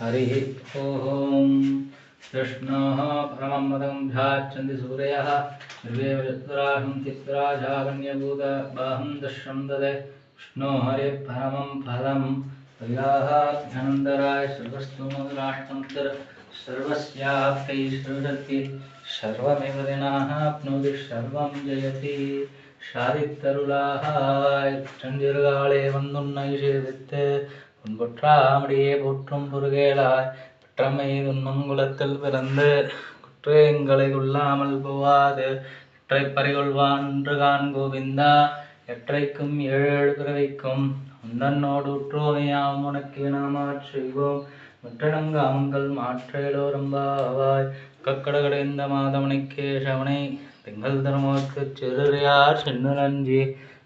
हरि ओम। कृष्ण परममदं ध्याच्छन्ति सूरयः। निर्वेवराहं चित्राजागण्यभूतबाहं दश्यं हरि परम फलम। परमं फलं प्रियाः धनन्दराय सर्वमेव दिनाः सर्वं जयति। वन्दुन्नैषे वित्ते உன் போற்றும் பொருகேளாய். பெற்றமை துன்மங்குலத்தில் பிறந்து குற்றங்களை கொள்ளாமல் போவாது. எற்றை பறிகொள்வான் என்று கான் கோவிந்தா. எற்றைக்கும் ஏழு பிறவைக்கும் உன்னோடு உற்றோமையாம் உனக்கு நாமாற்றுவோம் செய்வோம் மற்றடங்காமங்கள் மாற்றேலோரம்பாவாய் கக்கடகடைந்த மாதவனை சவனை திங்கள் தருமோக்கு சென்னு நன்றி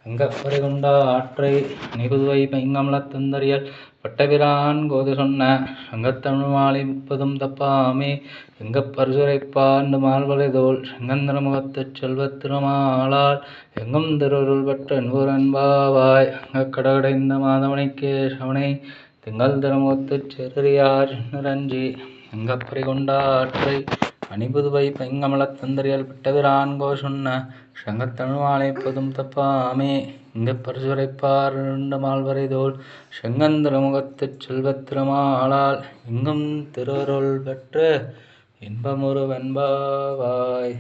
அங்கப்பறை கொண்ட ஆற்றை நிகுதுவை பைங்கமலத்தந்தறியல் பட்டபிரான் கோது சொன்ன சங்கத்தமிழ் மாலை முப்பதும் தப்பாமே. எங்க பரிசுரைப்பாண்டு மால்வலை தோல். செங்கந்தர முகத்துச் செல்வத் திருமாளால் எங்கும் திருருள் பட்ட என்பூர் அன்பாவாய். அங்கக்கடகடைந்த மாதவனை கேசவனை திங்கள் திருமுகத்துச் செருறியார் நிரஞ்சி எங்கப்பறை கொண்ட ஆற்றை அணிபுதுவை பைங்கமலத் தந்தரியல் பட்டவிரான் கோஷுன்ன சங்கத்தமிழ்மாலை பொதும் தப்பாமே. இங்க பரிசுரைப்பார் மால்வரை தோல் செங்கந்திர முகத்துச் செல்வத் திருமாலால் எங்கும் திருவருள் பெற்று இன்பமுறு வெண்பாவாய்.